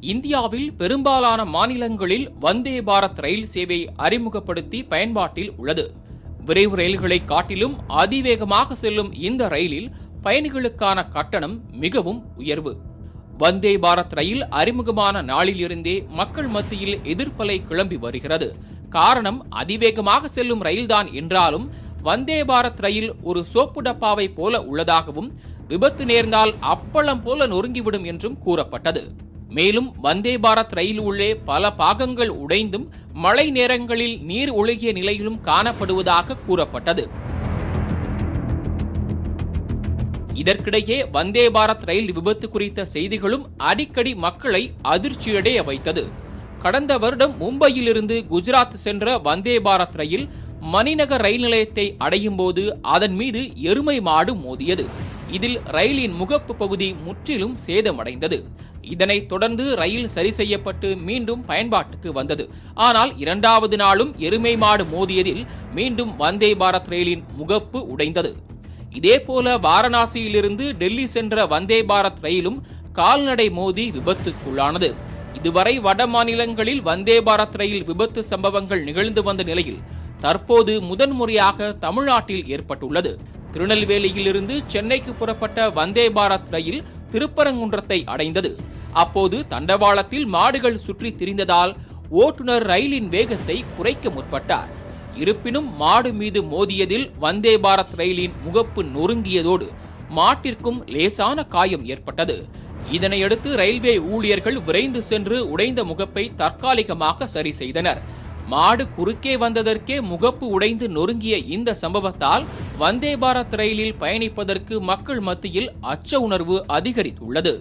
இந்தியாவில் பெரும்பாலான மாநிலங்களில் வந்தே பாரத் ரயில் சேவை அறிமுகப்படுத்தி பயன்பாட்டில் உள்ளது. விரைவு ரயில்களை காட்டிலும் அதிவேகமாக செல்லும் இந்த ரயிலில் பயணிகளுக்கான கட்டணம் மிகவும் உயர்வு. வந்தே பாரத் ரயில் அறிமுகமான நாளிலிருந்தே மக்கள் மத்தியில் எதிர்ப்பலை கிளம்பி வருகிறது. காரணம் அதிவேகமாக செல்லும் ரயில்தான் என்றாலும் வந்தே பாரத் ரயில் ஒரு சோப்பு டப்பாவை போல உள்ளதாகவும் விபத்து நேர்ந்தால் அப்பளம் போல நொறுங்கிவிடும் என்றும் கூறப்பட்டது. மேலும் வந்தே பாரத் ரயில் உள்ளே பல பாகங்கள் உடைந்தும் மழை நேரங்களில் நீர் ஒழுகிய நிலையிலும் காணப்படுவதாக கூறப்பட்டது. இதற்கிடையே வந்தே பாரத் ரயில் விபத்து குறித்த செய்திகளும் அடிக்கடி மக்களை அதிர்ச்சியடைய வைத்தது. கடந்த வருடம் மும்பையிலிருந்து குஜராத் சென்ற வந்தே பாரத் ரயில் மணிநகர் ரயில் நிலையத்தை அடையும் போது அதன் மீது எருமை மாடு மோதியது. இதில் ரயிலின் முகப்பு பகுதி முற்றிலும் சேதமடைந்தது. இதனைத் தொடர்ந்து ரயில் சரி செய்யப்பட்டு மீண்டும் பயன்பாட்டுக்கு வந்தது. ஆனால் இரண்டாவது நாளும் எருமை மாடு மோதியதில் மீண்டும் வந்தே பாரத் ரயிலின் முகப்பு உடைந்தது. இதேபோல வாரணாசியிலிருந்து டெல்லி சென்ற வந்தே பாரத் ரயிலும் கால்நடை மோதி விபத்துக்குள்ளானது. இதுவரை வட மாநிலங்களில் வந்தே பாரத் ரயில் விபத்து சம்பவங்கள் நிகழ்ந்து வந்த நிலையில் தற்போது முதன்முறையாக தமிழ்நாட்டில் ஏற்பட்டுள்ளது. திருநெல்வேலியிலிருந்து சென்னைக்கு புறப்பட்ட வந்தே பாரத் ரயில் திருப்பரங்குன்றத்தை அடைந்தது. அப்போது தண்டவாளத்தில் மாடுகள் சுற்றி திரிந்ததால் ஓட்டுநர் ரயிலின் வேகத்தை குறைக்க முற்பட்டார். இருப்பினும் மாடு மீது மோதியதில் வந்தே பாரத் ரயிலின் முகப்பு நொறுங்கியதோடு மாட்டிற்கும் லேசான காயம் ஏற்பட்டது. இதனையடுத்து ரயில்வே ஊழியர்கள் விரைந்து சென்று உடைந்த முகப்பை தற்காலிகமாக சரி செய்தனர். மாடு குறுக்கே வந்ததற்கே முகப்பு உடைந்து நொறுங்கிய இந்த சம்பவத்தால் வந்தே பாரத் ரயிலில் பயணிப்பதற்கு மக்கள் மத்தியில் அச்ச உணர்வு அதிகரித்துள்ளது.